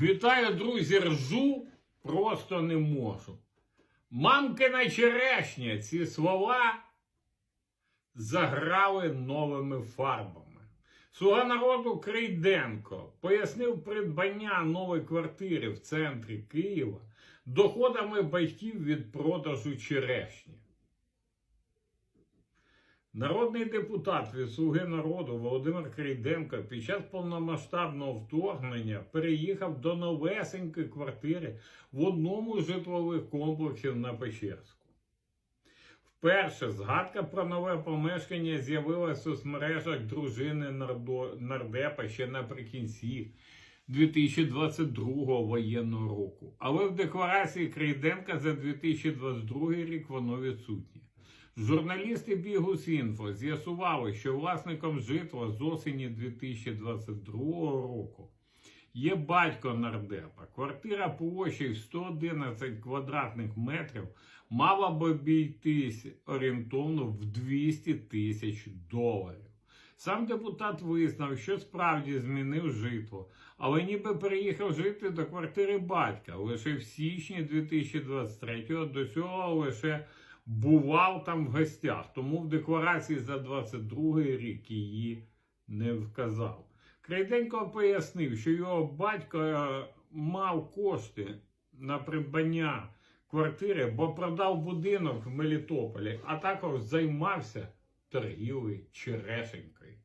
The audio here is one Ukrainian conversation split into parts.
Вітаю, друзі, ржу просто не можу. Мамкина черешня ці слова заграли новими фарбами. Слуга народу Крейденко пояснив придбання нової квартири в центрі Києва доходами батьків від продажу черешні. Народний депутат від Слуги народу Володимир Крейденко під час повномасштабного вторгнення переїхав до новесенької квартири в одному з житлових комплексів на Печерську. Вперше згадка про нове помешкання з'явилася в соцмережах дружини нардепа ще наприкінці 2022 воєнного року. Але в декларації Крейденка за 2022 рік воно відсутнє. Журналісти Бігус.Інфо з'ясували, що власником житла з осені 2022 року є батько нардепа. Квартира площею 111 квадратних метрів мала б обійтись орієнтовно в 200 тисяч доларів. Сам депутат визнав, що справді змінив житло, але ніби переїхав жити до квартири батька лише в січні 2023-го, до цього лише бував там в гостях, тому в декларації за 22 рік її не вказав. Крайденко пояснив, що його батько е, мав кошти на придбання квартири, бо продав будинок в Мелітополі, а також займався торгівлею черешенькою.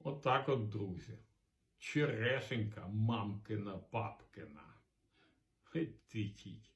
Отак от, друзі. Черешенька, мамкина, папкина. Хетіть.